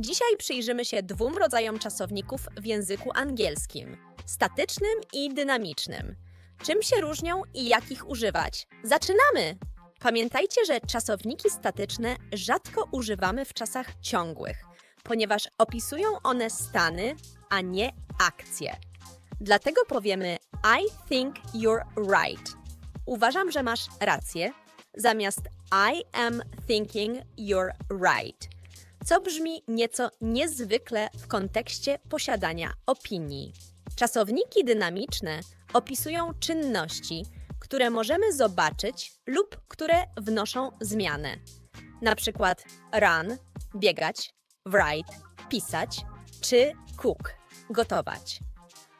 Dzisiaj przyjrzymy się dwóm rodzajom czasowników w języku angielskim: statycznym i dynamicznym. Czym się różnią i jak ich używać? Zaczynamy! Pamiętajcie, że czasowniki statyczne rzadko używamy w czasach ciągłych, ponieważ opisują one stany, a nie akcje. Dlatego powiemy I think you're right. Uważam, że masz rację, zamiast I am thinking you're right, co brzmi nieco niezwykle w kontekście posiadania opinii. Czasowniki dynamiczne opisują czynności, które możemy zobaczyć lub które wnoszą zmianę. Na przykład run, biegać, write, pisać, czy cook, gotować.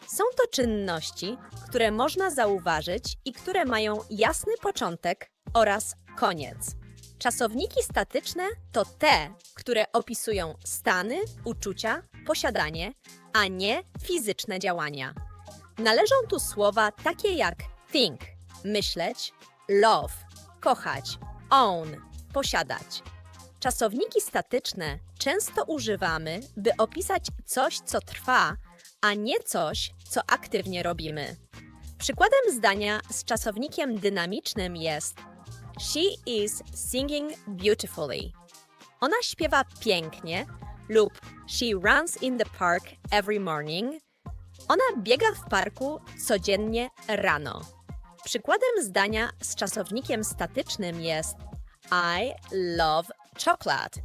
Są to czynności, które można zauważyć i które mają jasny początek oraz koniec. Czasowniki statyczne to te, które opisują stany, uczucia, posiadanie, a nie fizyczne działania. Należą tu słowa takie jak think, myśleć, love, kochać, own, posiadać. Czasowniki statyczne często używamy, by opisać coś, co trwa, a nie coś, co aktywnie robimy. Przykładem zdania z czasownikiem dynamicznym jest She is singing beautifully. Ona śpiewa pięknie lub She runs in the park every morning. Ona biega w parku codziennie rano. Przykładem zdania z czasownikiem statycznym jest I love chocolate.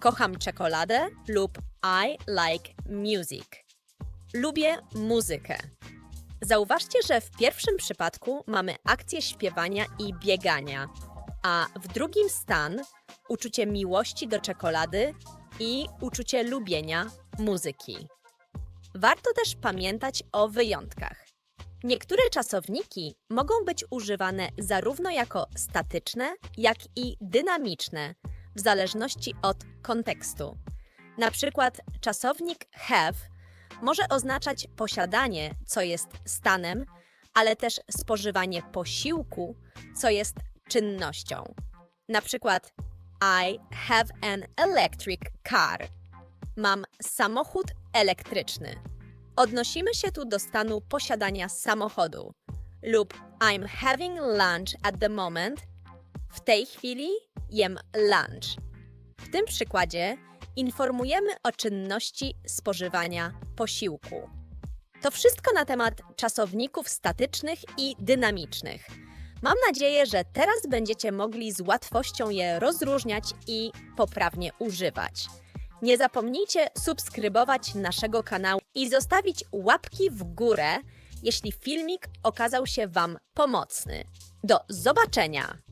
Kocham czekoladę lub I like music. Lubię muzykę. Zauważcie, że w pierwszym przypadku mamy akcję śpiewania i biegania, a w drugim stan uczucie miłości do czekolady i uczucie lubienia muzyki. Warto też pamiętać o wyjątkach. Niektóre czasowniki mogą być używane zarówno jako statyczne, jak i dynamiczne, w zależności od kontekstu. Na przykład czasownik have może oznaczać posiadanie, co jest stanem, ale też spożywanie posiłku, co jest czynnością. Na przykład I have an electric car. Mam samochód elektryczny. Odnosimy się tu do stanu posiadania samochodu lub I'm having lunch at the moment. W tej chwili jem lunch. W tym przykładzie informujemy o czynności spożywania posiłku. To wszystko na temat czasowników statycznych i dynamicznych. Mam nadzieję, że teraz będziecie mogli z łatwością je rozróżniać i poprawnie używać. Nie zapomnijcie subskrybować naszego kanału i zostawić łapki w górę, jeśli filmik okazał się Wam pomocny. Do zobaczenia!